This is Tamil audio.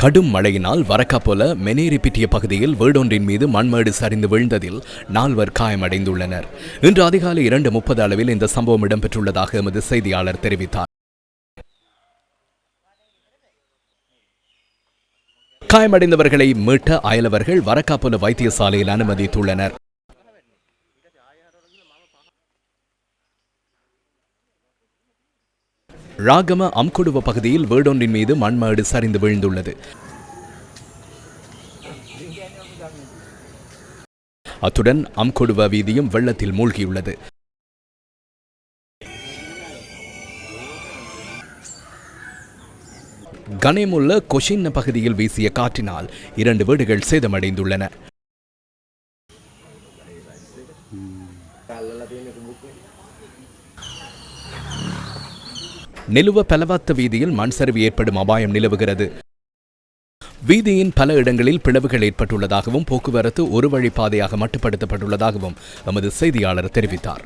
கடும் மழையினால் வரக்காப்போல மெனேரிப்பிட்டிய பகுதியில் வீடொன்றின் மீது மண்மேடு சரிந்து விழுந்ததில் நால்வர் காயமடைந்துள்ளனர். இன்று அதிகாலை இரண்டு முப்பது அளவில் இந்த சம்பவம் இடம்பெற்றுள்ளதாக எமது செய்தியாளர் தெரிவித்தார். காயமடைந்தவர்களை மீட்ட அயலவர்கள் வரக்காப்போல வைத்தியசாலையில் அனுமதித்துள்ளனர். ராகம அம்கொடுவ பகுதியில் வீடொன்றின் மீது மண்மேடு சரிந்து விழுந்துள்ளது. அத்துடன் அம்கொடுவ வீதியும் வெள்ளத்தில் மூழ்கியுள்ளது. கனேமுள்ள கொஷின்ன பகுதியில் வீசிய காற்றினால் இரண்டு வீடுகள் சேதமடைந்துள்ளன. நிலுவ பலவாத்த வீதியில் மண் சரிவு ஏற்படும் அபாயம் நிலவுகிறது. வீதியின் பல இடங்களில் பிளவுகள் ஏற்பட்டுள்ளதாகவும் போக்குவரத்து ஒரு வழி பாதையாக மட்டுப்படுத்தப்பட்டுள்ளதாகவும் எமது செய்தியாளர் தெரிவித்தார்.